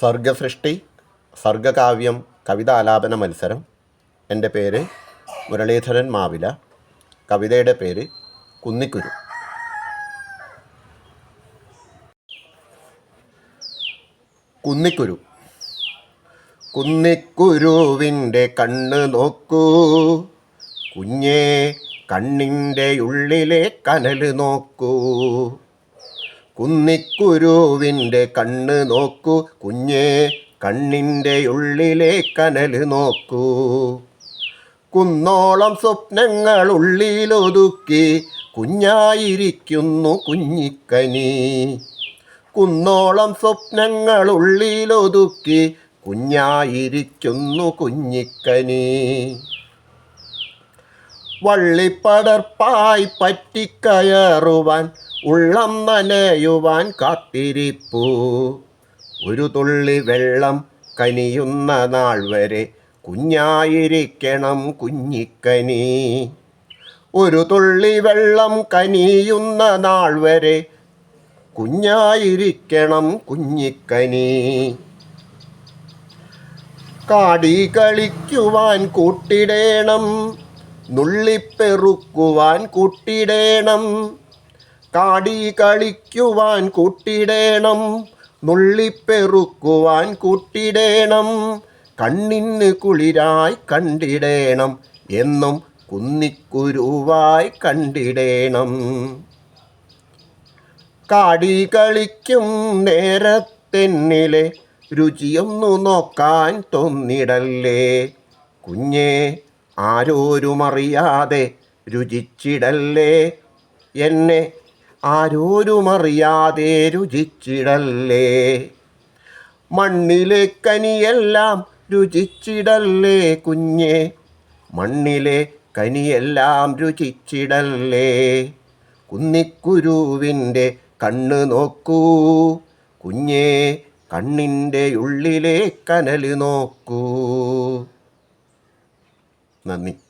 സർഗസൃഷ്ടി സർഗകാവ്യം കവിതാലാപന മത്സരം. എന്റെ പേര് മുരളീധരൻ മാവില. കവിതയുടെ പേര് കുന്നിക്കുരു. കുന്നിക്കുരു. കുന്നിക്കുരുവിന്റെ കണ്ണ് നോക്കൂ. കുഞ്ഞേ കണ്ണിന്റെ ഉള്ളിലെ കനൽ നോക്കൂ. കുന്നിക്കുരുവിന്റെ കണ്ണ് നോക്കൂ കുഞ്ഞേ കണ്ണിന്റെ ഉള്ളിലെ കനൽ നോക്കൂ. കുന്നോളം സ്വപ്നങ്ങൾ ഉള്ളിലൊതുക്കി കുഞ്ഞായിരിക്കുന്നു കുഞ്ഞിക്കനി. കുന്നോളം സ്വപ്നങ്ങൾ ഉള്ളിലൊതുക്കി കുഞ്ഞായിരിക്കുന്നു കുഞ്ഞിക്കനി. വള്ളിപ്പടർപ്പായി പറ്റിക്കയറുവാൻ ഉള്ളം നനയുവാൻ കാത്തിരിപ്പൂ. ഒരു തുള്ളി വെള്ളം കനിയുന്ന നാൾ വരെ കുഞ്ഞായിരിക്കണം കുഞ്ഞിക്കനി. ഒരു തുള്ളി വെള്ളം കനിയുന്ന നാൾ വരെ കുഞ്ഞായിരിക്കണം കുഞ്ഞിക്കനി. കാടി കളിക്കുവാൻ കൂട്ടിടേണം നുള്ളിപ്പെറുക്കുവാൻ കൂട്ടിടേണം കാടി കളിക്കുവാൻ കൂട്ടിടേണം നുള്ളിപ്പെറുക്കുവാൻ കൂട്ടിടേണം കണ്ണിന് കുളിരായി കണ്ടിടേണം എന്നും കുന്നിക്കുരുവായി കണ്ടിടേണം. കാടി കളിക്കും നേരത്തെന്നിലെ രുചിയൊന്നു നോക്കാൻ തോന്നിടല്ലേ. കുഞ്ഞേ ആരോരുമറിയാതെ രുചിച്ചിടല്ലേ. എന്നെ ആരോരുമറിയാതെ രുചിച്ചിടല്ലേ മണ്ണിലെ കനിയെല്ലാം രുചിച്ചിടല്ലേ കുഞ്ഞെ? മണ്ണിലെ കനിയെല്ലാം രുചിച്ചിടല്ലേ? കുന്നിക്കുരുവിന്റെ കണ്ണ് നോക്കൂ. കുഞ്ഞേ കണ്ണിന്റെ ഉള്ളിലെ കനൽ നോക്കൂ. നന്ദി.